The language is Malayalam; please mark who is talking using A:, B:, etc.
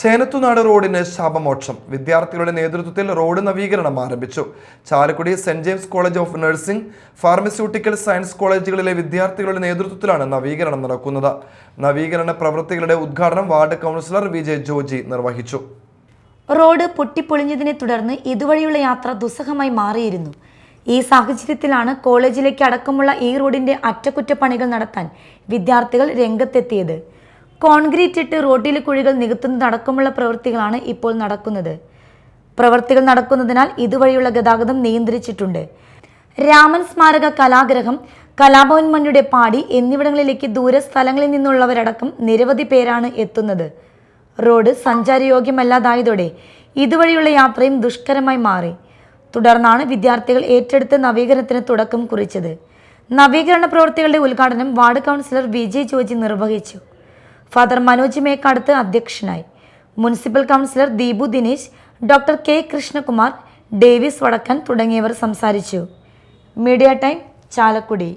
A: ചേനത്തുനാട് റോഡിന് ശാപമോക്ഷം. വിദ്യാർത്ഥികളുടെ നേതൃത്വത്തിൽ റോഡ് നവീകരണം ആരംഭിച്ചു. Chalakudy saint James college of nursing pharmaceutical science കോളേജുകളിലെ വിദ്യാർത്ഥികളുടെ നേതൃത്വത്തിലാണ് നവീകരണം നടക്കുന്നത്. നവീകരണ പ്രവൃത്തികളുടെ ഉദ്ഘാടനം വാർഡ് കൗൺസിലർ വി ജോജി നിർവഹിച്ചു.
B: റോഡ് പൊട്ടിപ്പൊളിഞ്ഞതിനെ തുടർന്ന് ഇതുവഴിയുള്ള യാത്ര ദുസ്സഹമായി മാറിയിരുന്നു. ഈ സാഹചര്യത്തിലാണ് കോളേജിലേക്ക് അടക്കമുള്ള ഈ റോഡിന്റെ അറ്റകുറ്റപ്പണികൾ നടത്താൻ വിദ്യാർത്ഥികൾ രംഗത്തെത്തിയത്. കോൺക്രീറ്റ് ഇട്ട് റോഡിൽ കുഴികൾ നികത്തുന്നതടക്കമുള്ള പ്രവൃത്തികളാണ് ഇപ്പോൾ നടക്കുന്നത്. പ്രവൃത്തികൾ നടക്കുന്നതിനാൽ ഇതുവഴിയുള്ള ഗതാഗതം നിയന്ത്രിച്ചിട്ടുണ്ട്. രാമൻ സ്മാരക കലാഗ്രഹം കലാഭവൻ മണ്ണിയുടെ പാടി എന്നിവിടങ്ങളിലേക്ക് ദൂരസ്ഥലങ്ങളിൽ നിന്നുള്ളവരടക്കം നിരവധി പേരാണ് എത്തുന്നത്. റോഡ് സഞ്ചാരയോഗ്യമല്ലാതായതോടെ ഇതുവഴിയുള്ള യാത്രയും ദുഷ്കരമായി മാറി. തുടർന്നാണ് വിദ്യാർത്ഥികൾ ഏറ്റെടുത്ത് നവീകരണത്തിന് തുടക്കം കുറിച്ചത്. നവീകരണ പ്രവൃത്തികളുടെ ഉദ്ഘാടനം ward councillor V J Joji നിർവഹിച്ചു. ഫാദർ മനോജ് മേക്കാടത്ത് അധ്യക്ഷനായി. Municipal councillor Deepu Dinesh doctor K Krishnakumar Davis Vadakkan തുടങ്ങിയവർ സംസാരിച്ചു. Media Time Chalakudy.